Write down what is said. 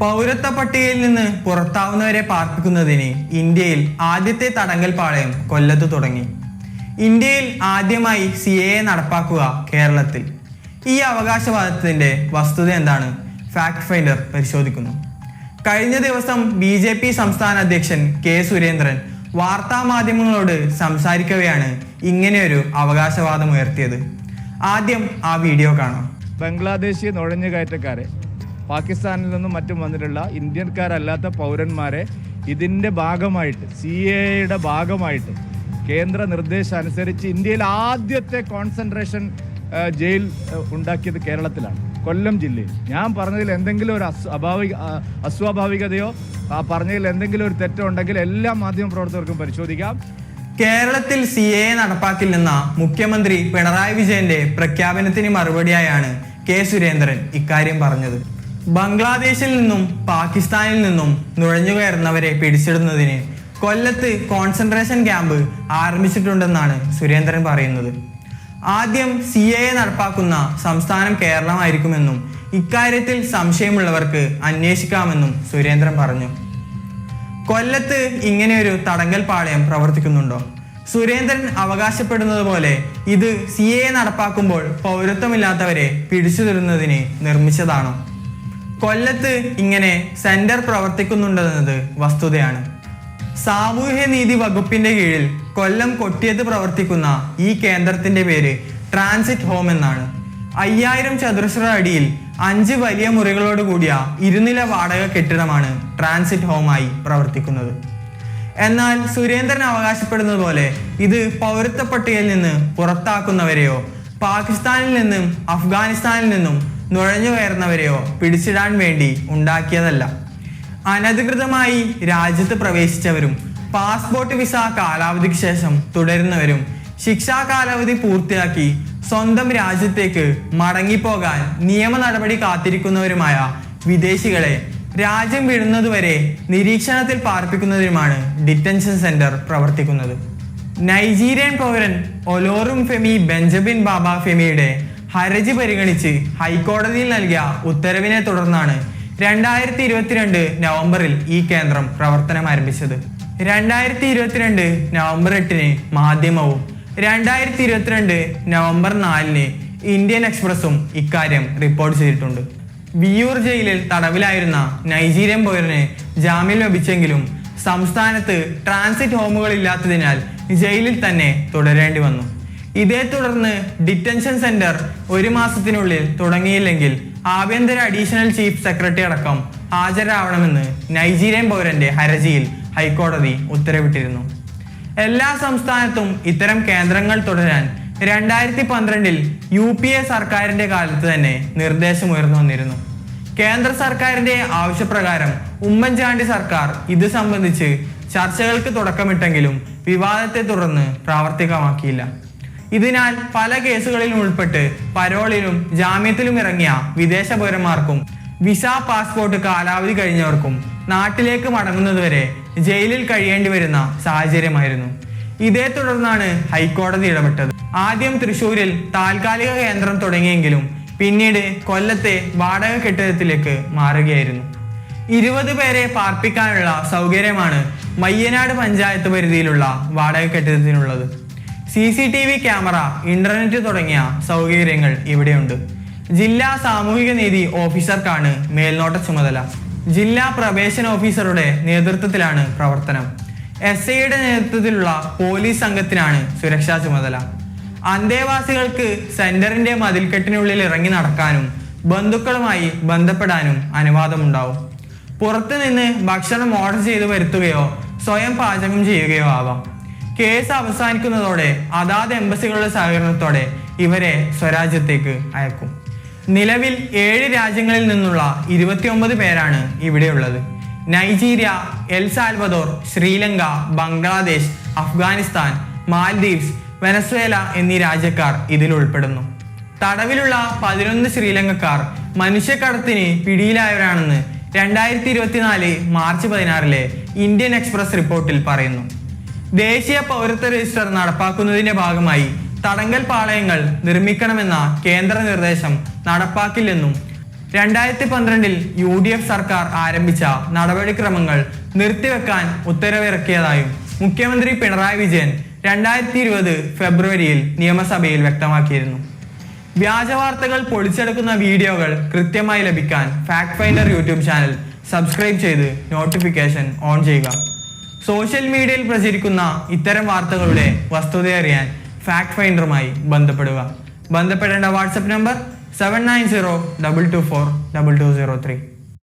പൗരത്വ പട്ടികയിൽ നിന്ന് പുറത്താവുന്നവരെ പാർപ്പിക്കുന്നതിന് ഇന്ത്യയിൽ ആദ്യത്തെ തടങ്കൽ പാളയം കൊല്ലത്ത് തുടങ്ങി. ഇന്ത്യയിൽ ആദ്യമായി സി എ നടപ്പാക്കുക കേരളത്തിൽ. ഈ അവകാശവാദത്തിന്റെ വസ്തുത എന്താണ്? ഫാക്ട് ഫൈൻഡർ പരിശോധിക്കുന്നു. കഴിഞ്ഞ ദിവസം ബി ജെ പി സംസ്ഥാന അധ്യക്ഷൻ കെ സുരേന്ദ്രൻ വാർത്താ മാധ്യമങ്ങളോട് സംസാരിക്കവെയാണ് ഇങ്ങനെയൊരു അവകാശവാദം ഉയർത്തിയത്. ആദ്യം ആ വീഡിയോ കാണാം. ബംഗ്ലാദേശി നുഴഞ്ഞുകയറ്റക്കാരെ പാകിസ്ഥാനിൽ നിന്നും മറ്റും വന്നിട്ടുള്ള ഇന്ത്യക്കാരല്ലാത്ത പൗരന്മാരെ ഇതിന്റെ ഭാഗമായിട്ട് സി എയുടെ ഭാഗമായിട്ട് കേന്ദ്ര നിർദ്ദേശം അനുസരിച്ച് ഇന്ത്യയിൽ ആദ്യത്തെ കോൺസെൻട്രേഷൻ ജയിൽ ഉണ്ടാക്കിയത് കേരളത്തിലാണ് കൊല്ലം ജില്ലയിൽ. ഞാൻ പറഞ്ഞതിൽ എന്തെങ്കിലും ഒരു അസ് അഭാവിക അസ്വാഭാവികതയോ പറഞ്ഞതിൽ എന്തെങ്കിലും ഒരു തെറ്റോ ഉണ്ടെങ്കിൽ എല്ലാ മാധ്യമ പ്രവർത്തകർക്കും പരിശോധിക്കാം. കേരളത്തിൽ സി എ നടപ്പാക്കില്ലെന്ന മുഖ്യമന്ത്രി പിണറായി വിജയന്റെ പ്രഖ്യാപനത്തിന് മറുപടിയായാണ് കെ സുരേന്ദ്രൻ ഇക്കാര്യം പറഞ്ഞത്. ബംഗ്ലാദേശിൽ നിന്നും പാകിസ്ഥാനിൽ നിന്നും നുഴഞ്ഞുകയറുന്നവരെ പിടിച്ചിടുന്നതിന് കൊല്ലത്ത് കോൺസെൻട്രേഷൻ ക്യാമ്പ് ആരംഭിച്ചിട്ടുണ്ടെന്നാണ് സുരേന്ദ്രൻ പറയുന്നത്. ആദ്യം സി എ നടപ്പാക്കുന്ന സംസ്ഥാനം കേരളമായിരിക്കുമെന്നും ഇക്കാര്യത്തിൽ സംശയമുള്ളവർക്ക് അന്വേഷിക്കാമെന്നും സുരേന്ദ്രൻ പറഞ്ഞു. കൊല്ലത്ത് ഇങ്ങനെയൊരു തടങ്കൽ പാളയം പ്രവർത്തിക്കുന്നുണ്ടോ? സുരേന്ദ്രൻ അവകാശപ്പെടുന്നത് പോലെ ഇത് സി എ നടപ്പാക്കുമ്പോൾ പൗരത്വമില്ലാത്തവരെ പിടിച്ചു തരുന്നതിന് നിർമ്മിച്ചതാണോ? കൊല്ലത്ത് ഇങ്ങനെ സെന്റർ പ്രവർത്തിക്കുന്നുണ്ടെന്നത് വസ്തുതയാണ്. സാമൂഹ്യനീതി വകുപ്പിന്റെ കീഴിൽ കൊല്ലം കൊട്ടിയത്ത് പ്രവർത്തിക്കുന്ന ഈ കേന്ദ്രത്തിന്റെ പേര് ട്രാൻസിറ്റ് ഹോം എന്നാണ്. അയ്യായിരം ചതുരശ്ര അടിയിൽ അഞ്ച് വലിയ മുറികളോട് കൂടിയ ഇരുനില വാടക കെട്ടിടമാണ് ട്രാൻസിറ്റ് ഹോമായി പ്രവർത്തിക്കുന്നത്. എന്നാൽ സുരേന്ദ്രൻ അവകാശപ്പെടുന്നത് പോലെ ഇത് പൗരത്വ പട്ടികയിൽ നിന്ന് പുറത്താക്കുന്നവരെയോ പാകിസ്ഥാനിൽ നിന്നും അഫ്ഗാനിസ്ഥാനിൽ നിന്നും നുഴഞ്ഞു കയറുന്നവരെയോ പിടിച്ചിടാൻ വേണ്ടി ഉണ്ടാക്കിയതല്ല. അനധികൃതമായി രാജ്യത്ത് പ്രവേശിച്ചവരും പാസ്പോർട്ട് വിസ കാലാവധിക്ക് ശേഷം തുടരുന്നവരും ശിക്ഷാ കാലാവധി പൂർത്തിയാക്കി സ്വന്തം രാജ്യത്തേക്ക് മടങ്ങിപ്പോകാൻ നിയമ നടപടി കാത്തിരിക്കുന്നവരുമായ വിദേശികളെ രാജ്യം വിടുന്നതുവരെ നിരീക്ഷണത്തിൽ പാർപ്പിക്കുന്നതിനുമാണ് ഡിറ്റൻഷൻ സെന്റർ പ്രവർത്തിക്കുന്നത്. നൈജീരിയൻ പൗരൻ ഒലോറും ഫെമി ബെഞ്ചമിൻ ബാബ ഫെമിയുടെ ഹർജി പരിഗണിച്ച് ഹൈക്കോടതിയിൽ നൽകിയ ഉത്തരവിനെ തുടർന്നാണ് രണ്ടായിരത്തി ഇരുപത്തിരണ്ട് നവംബറിൽ ഈ കേന്ദ്രം പ്രവർത്തനം ആരംഭിച്ചത്. രണ്ടായിരത്തി ഇരുപത്തിരണ്ട് നവംബർ എട്ടിന് മാധ്യമവും രണ്ടായിരത്തി ഇരുപത്തിരണ്ട് നവംബർ നാലിന് ഇന്ത്യൻ എക്സ്പ്രസും ഇക്കാര്യം റിപ്പോർട്ട് ചെയ്തിട്ടുണ്ട്. വിയൂർ ജയിലിൽ തടവിലായിരുന്ന നൈജീരിയൻ പൗരന് ജാമ്യം ലഭിച്ചെങ്കിലും സംസ്ഥാനത്ത് ട്രാൻസിറ്റ് ഹോമുകൾ ഇല്ലാത്തതിനാൽ ജയിലിൽ തന്നെ തുടരേണ്ടി വന്നു. ഇതേ തുടർന്ന് ഡിറ്റൻഷൻ സെന്റർ ഒരു മാസത്തിനുള്ളിൽ തുടങ്ങിയില്ലെങ്കിൽ ആഭ്യന്തര അഡീഷണൽ ചീഫ് സെക്രട്ടറി അടക്കം ഹാജരാവണമെന്ന് നൈജീരിയൻ പൗരന്റെ ഹർജിയിൽ ഹൈക്കോടതി ഉത്തരവിട്ടിരുന്നു. എല്ലാ സംസ്ഥാനത്തും ഇത്തരം കേന്ദ്രങ്ങൾ തുടരാൻ രണ്ടായിരത്തി പന്ത്രണ്ടിൽ യു പി എ സർക്കാരിന്റെ കാലത്ത് തന്നെ നിർദ്ദേശം ഉയർന്നു വന്നിരുന്നു. കേന്ദ്ര സർക്കാരിന്റെ ആവശ്യപ്രകാരം ഉമ്മൻചാണ്ടി സർക്കാർ ഇത് സംബന്ധിച്ച് ചർച്ചകൾക്ക് തുടക്കമിട്ടെങ്കിലും വിവാദത്തെ തുടർന്ന് പ്രാവർത്തികമാക്കിയില്ല. ഇതിനാൽ പല കേസുകളിലും ഉൾപ്പെട്ട് പരോളിലും ജാമ്യത്തിലും ഇറങ്ങിയ വിദേശ പൗരന്മാർക്കും വിസ പാസ്പോർട്ട് കാലാവധി കഴിഞ്ഞവർക്കും നാട്ടിലേക്ക് മടങ്ങുന്നതുവരെ ജയിലിൽ കഴിയേണ്ടി വരുന്ന സാഹചര്യമായിരുന്നു. ഇതേ തുടർന്നാണ് ഹൈക്കോടതി ഇടപെട്ടത്. ആദ്യം തൃശൂരിൽ താൽക്കാലിക കേന്ദ്രം തുടങ്ങിയെങ്കിലും പിന്നീട് കൊല്ലത്തെ വാടക കെട്ടിടത്തിലേക്ക് മാറുകയായിരുന്നു. ഇരുപത് പേരെ പാർപ്പിക്കാനുള്ള സൗകര്യമാണ് മയ്യനാട് പഞ്ചായത്ത് പരിധിയിലുള്ള വാടക കെട്ടിടത്തിനുള്ളത്. C C T V camera internet തുടങ്ങിയ സൗകര്യങ്ങൾ ഇവിടെയുണ്ട്. ജില്ലാ സാമൂഹിക നീതി ഓഫീസർക്കാണ് മേൽനോട്ട ചുമതല. ജില്ലാ പ്രവേശന ഓഫീസറുടെ നേതൃത്വത്തിലാണ് പ്രവർത്തനം. എസ് ഐയുടെ നേതൃത്വത്തിലുള്ള പോലീസ് സംഘത്തിനാണ് സുരക്ഷാ ചുമതല. അന്തേവാസികൾക്ക് സെന്ററിന്റെ മതിൽക്കെട്ടിനുള്ളിൽ ഇറങ്ങി നടക്കാനും ബന്ധുക്കളുമായി ബന്ധപ്പെടാനും അനുവാദമുണ്ടാവും. പുറത്തുനിന്ന് ഭക്ഷണം ഓർഡർ ചെയ്തു വരുത്തുകയോ സ്വയം പാചകം ചെയ്യുകയോ ആവാം. കേസ് അവസാനിക്കുന്നതോടെ അതാത് എംബസികളുടെ സഹകരണത്തോടെ ഇവരെ സ്വരാജ്യത്തേക്ക് അയക്കും. നിലവിൽ ഏഴ് രാജ്യങ്ങളിൽ നിന്നുള്ള ഇരുപത്തിയൊമ്പത് പേരാണ് ഇവിടെയുള്ളത്. Nigeria El Salvador Sri Lanka Bangladesh Afghanistan Maldives Venezuela എന്നീ രാജ്യക്കാർ ഇതിൽ ഉൾപ്പെടുന്നു. തടവിലുള്ള പതിനൊന്ന് ശ്രീലങ്കക്കാർ മനുഷ്യക്കടത്തിന് പിടിയിലായവരാണെന്ന് രണ്ടായിരത്തി ഇരുപത്തിനാല് മാർച്ച് പതിനാറിലെ ഇന്ത്യൻ എക്സ്പ്രസ് റിപ്പോർട്ടിൽ പറയുന്നു. ദേശീയ പൗരത്വ രജിസ്റ്റർ നടപ്പാക്കുന്നതിന്റെ ഭാഗമായി തടങ്കൽ പാളയങ്ങൾ നിർമ്മിക്കണമെന്ന കേന്ദ്ര നിർദ്ദേശം നടപ്പാക്കില്ലെന്നും രണ്ടായിരത്തി പന്ത്രണ്ടിൽ യു ഡി എഫ് സർക്കാർ ആരംഭിച്ച നടപടിക്രമങ്ങൾ നിർത്തിവെക്കാൻ ഉത്തരവിറക്കിയതായും മുഖ്യമന്ത്രി പിണറായി വിജയൻ രണ്ടായിരത്തി ഇരുപത് ഫെബ്രുവരിയിൽ നിയമസഭയിൽ വ്യക്തമാക്കിയിരുന്നു. വ്യാജ വാർത്തകൾ പൊളിച്ചെടുക്കുന്ന വീഡിയോകൾ കൃത്യമായി ലഭിക്കാൻ fact finder YouTube channel subscribe ചെയ്ത് നോട്ടിഫിക്കേഷൻ ഓൺ ചെയ്യുക. സോഷ്യൽ മീഡിയയിൽ പ്രചരിക്കുന്ന ഇത്തരം വാർത്തകളുടെ വസ്തുത അറിയാൻ ഫാക്ട് ഫൈൻഡറുമായി ബന്ധപ്പെടുക. ബന്ധപ്പെടേണ്ട WhatsApp number seven nine zero double two four double two zero three